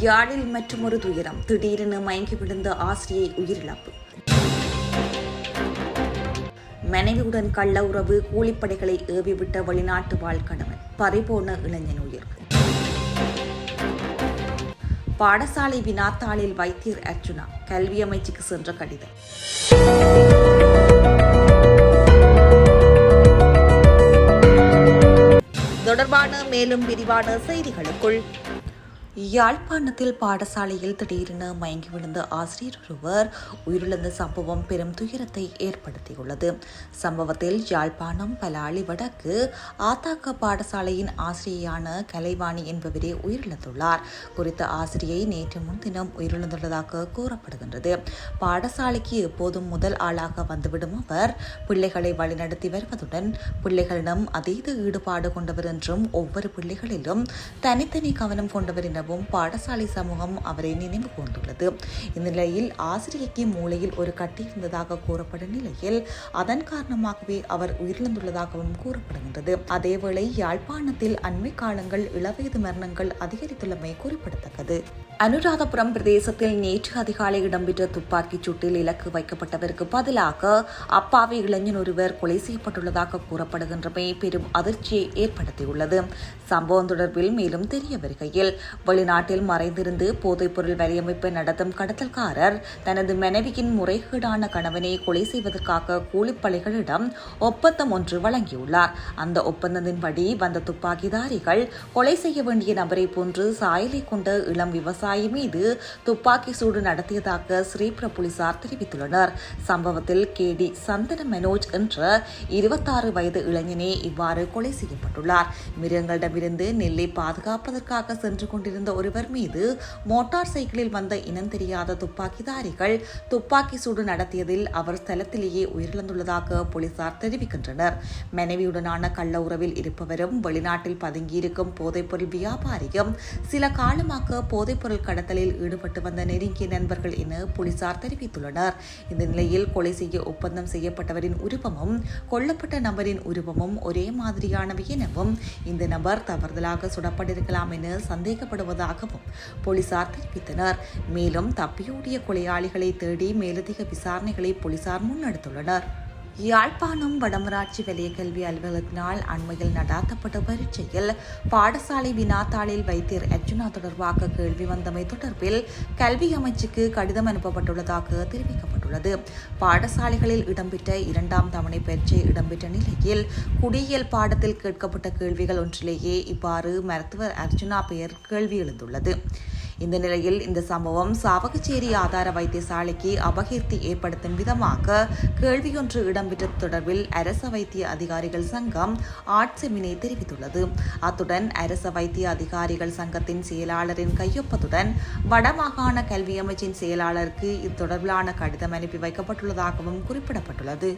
யாழில் மற்றொரு துயரம். திடீரென மயங்கி விழுந்த ஆசிரியை உயிரிழப்பு. மனைவியுடன் கள்ள உறவு கூலிப்படைகளை ஏவிவிட்ட வெளிநாட்டு வாழ் கணவன் பறிபோன இளைஞன் உயிர். பாடசாலை வினாத்தாளில் வைத்தியர் அர்ஜுனா கல்வி அமைச்சுக்கு சென்ற கடிதம். தொடர்பான மேலும் விரிவான செய்திகளுக்குள் யாழ்ப்பாணத்தில் பாடசாலையில் திடீரென மயங்கி விழுந்த ஆசிரியர் ஒருவர் உயிரிழந்த சம்பவம் பெரும் துயரத்தை ஏற்படுத்தியுள்ளது. சம்பவத்தில் யாழ்ப்பாணம் பலாளி வடக்கு ஆத்தாக்க பாடசாலையின் ஆசிரியையான கலைவாணி என்பவரே உயிரிழந்துள்ளார். குறித்த ஆசிரியை நேற்று முன்தினம் உயிரிழந்துள்ளதாக கூறப்படுகின்றது. பாடசாலைக்கு எப்போதும் முதல் ஆளாக வந்துவிடும் அவர் பிள்ளைகளை வழிநடத்தி வருவதுடன் பிள்ளைகளிடம் அதீத ஈடுபாடு கொண்டவர் என்றும் ஒவ்வொரு பிள்ளைகளிலும் தனித்தனி கவனம் கொண்டவர் எனவும் பாடசாலை சமூகம் அவரை நினைவு கூர்ந்துள்ளது. இந்நிலையில் ஆசிரியைக்கு மூளையில் ஒரு கட்டி இருந்ததாக கூறப்படும் நிலையில் அதன் காரணமாகவே அவர் உயிரிழந்துள்ளதாகவும் கூறப்படுகின்றது. அதேவேளை யாழ்ப்பாணத்தில் அண்மை காலங்கள் இளவயது மரணங்கள் அதிகரித்துள்ளமை குறிப்பிடத்தக்கது. அனுராதபுரம் பிரதேசத்தில் நேற்று அதிகாலை இடம்பெற்ற துப்பாக்கிச் சூட்டில் இலக்கு வைக்கப்பட்டவருக்கு பதிலாக அப்பாவி இளைஞன் ஒருவர் கொலை செய்யப்பட்டுள்ளதாக கூறப்படுகின்றமை பெரும் அதிர்ச்சியை ஏற்படுத்தியுள்ளது. சம்பவம் தொடர்பில் மேலும் தெரிய வருகையில் வெளிநாட்டில் மறைந்திருந்து போதைப்பொருள் வலையமைப்பை நடத்தும் கடத்தல்காரர் தனது மனைவியின் முறைகேடான கணவனை கொலை செய்வதற்காக கூலிப்படைகளிடம் ஒப்பந்தம் ஒன்று வழங்கியுள்ளார். அந்த ஒப்பந்தத்தின்படி வந்த துப்பாக்கிதாரிகள் கொலை செய்ய வேண்டிய நபரை போன்று சாயலை கொண்ட இளம் விவசாய மீது துப்பாக்கி சூடு நடத்தியதாக ஸ்ரீபுர போலீசார் தெரிவித்துள்ளனர். சம்பவத்தில் கே டி சந்தன மனோஜ் என்ற இருபத்தாறு வயது இளைஞனே இவ்வாறு கொலை செய்யப்பட்டுள்ளார். மிருகங்களிடமிருந்து நெல்லை பாதுகாப்பதற்காக சென்று கொண்டிருந்த ஒருவர் மீது மோட்டார் சைக்கிளில் வந்த இனம் தெரியாத துப்பாக்கிதாரிகள் துப்பாக்கி சூடு நடத்தியதில் அவர் ஸ்தலத்திலேயே உயிரிழந்துள்ளதாக போலீசார் தெரிவிக்கின்றனர். மனைவியுடனான கள்ள உறவில் இருப்பவரும் வெளிநாட்டில் பதுங்கியிருக்கும் போதைப்பொருள் வியாபாரியும் சில காலமாக போதைப்பொருள் கடத்தலில் ஈடுபட்டு வந்த நெருங்கிய நண்பர்கள் என போலீசார் தெரிவித்துள்ளனர். இந்த நிலையில் கொலை செய்ய ஒப்பந்தம் செய்யப்பட்டவரின் உருவமும் கொல்லப்பட்ட நபரின் உருவமும் ஒரே மாதிரியானவை எனவும் இந்த நபர் தவறுதலாக சுடப்பட்டிருக்கலாம் என சந்தேகப்படுவதாகவும் போலீசார் தெரிவித்தனர். மேலும் தப்பியோடிய கொலையாளிகளை தேடி மேலதிக விசாரணைகளை போலீசார் முன்னெடுத்துள்ளனர். யாழ்ப்பாணம் வடமராட்சி வலய கல்வி அலுவலகத்தினால் அண்மையில் நடாத்தப்பட்ட பரீட்சையில் பாடசாலை வினாத்தாளில் வைத்தியர் அர்ஜுனா தொடர்பாக கேள்வி வந்தமை தொடர்பில் கல்வி அமைச்சுக்கு கடிதம் அனுப்பப்பட்டுள்ளதாக தெரிவிக்கப்பட்டுள்ளது. பாடசாலைகளில் இடம்பெற்ற இரண்டாம் தவணை பரீட்சை இடம்பெற்ற நிலையில் குடியியல் பாடத்தில் கேட்கப்பட்ட கேள்விகள் ஒன்றிலேயே இவ்வாறு மருத்துவர் அர்ஜுனா பெயர் கேள்வி எழுந்துள்ளது. இந்த நிலையில் இந்த சம்பவம் சாவகச்சேரி ஆதார வைத்தியசாலைக்கு அபகீர்த்தி ஏற்படுத்தும் விதமாக கேள்வியொன்று இடம்பெற்ற தொடர்பில் அரச வைத்திய அதிகாரிகள் சங்கம் ஆட்செமினை தெரிவித்துள்ளது. அத்துடன் அரச வைத்திய அதிகாரிகள் சங்கத்தின் செயலாளரின் கையொப்பத்துடன் வடமாகாண கல்வி அமைச்சின் செயலாளருக்கு இத்தொடர்பிலான கடிதம் அனுப்பி வைக்கப்பட்டுள்ளதாகவும் குறிப்பிடப்பட்டுள்ளது.